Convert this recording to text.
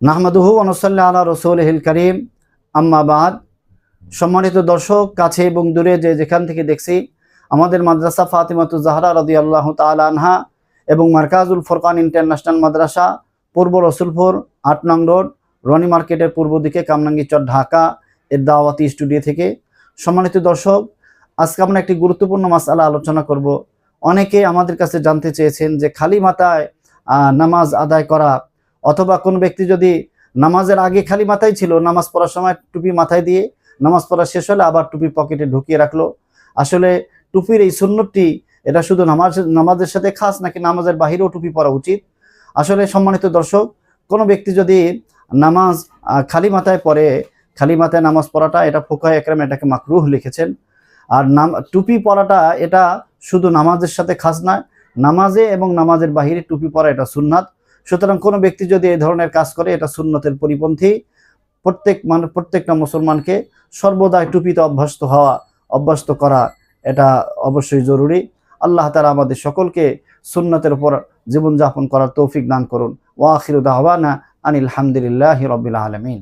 নাহমাদুহু অনুসাল্লাহ আল্লাহ রসুল হিল করিম। আম্মাবাদ সম্মানিত দর্শক, কাছে এবং দূরে যে যেখান থেকে দেখছি, আমাদের মাদ্রাসা ফাতিমাতু জাহরা রদি আল্লাহ আনহা এবং মার্কাজুল ফোরকান ইন্টারন্যাশনাল মাদ্রাসা, পূর্ব রসুলপুর, আট নং রোড, রনি মার্কেটের পূর্ব দিকে কামরাঙ্গি চর, ঢাকা, এর দাওয়াতি স্টুডিও থেকে। সম্মানিত দর্শক, আজকে আমরা একটি গুরুত্বপূর্ণ মাসালা আলোচনা করব। অনেকে আমাদের কাছে জানতে চেয়েছেন যে খালি মাথায় নামাজ আদায় করা অথবা কোন ব্যক্তি যদি নামাজের আগে খালি মাথায় ছিল, নামাজ পড়ার সময় টুপি মাথায় দিয়ে নামাজ পড়া শেষ হলে আবার টুপি পকেটে ঢুকিয়ে রাখল। আসলে টুপির এই সুন্নতটি, এটা শুধু নামাজ, নামাজের সাথে খাস নাকি নামাজের বাহিরেও টুপি পরা উচিত? আসলে সম্মানিত দর্শক, কোনো ব্যক্তি যদি নামাজ খালি মাথায় পড়ে, খালি মাথায় নামাজ পড়াটা, এটা ফোকাহ একরাম এটাকে মাকরুহ লিখেছেন। আর নাম, টুপি পরাটা এটা শুধু নামাজের সাথে খাস নয়, নামাজে এবং নামাজের বাহিরে টুপি পরা এটা সুন্নাত। সুতরাং কোনো ব্যক্তি যদি এই ধরনের কাজ করে, এটা সুন্নতের পরিপন্থী। প্রত্যেক মানুষ প্রত্যেকটা মুসলমানকে সর্বদাই টুপিতে অভ্যস্ত হওয়া, অভ্যস্ত করা, এটা অবশ্যই জরুরি। আল্লাহ তালা আমাদের সকলকে সুন্নতের উপর জীবনযাপন করার তৌফিক দান করুন। ওয়াখির দাহবানা আনিল রবিল আলমিন।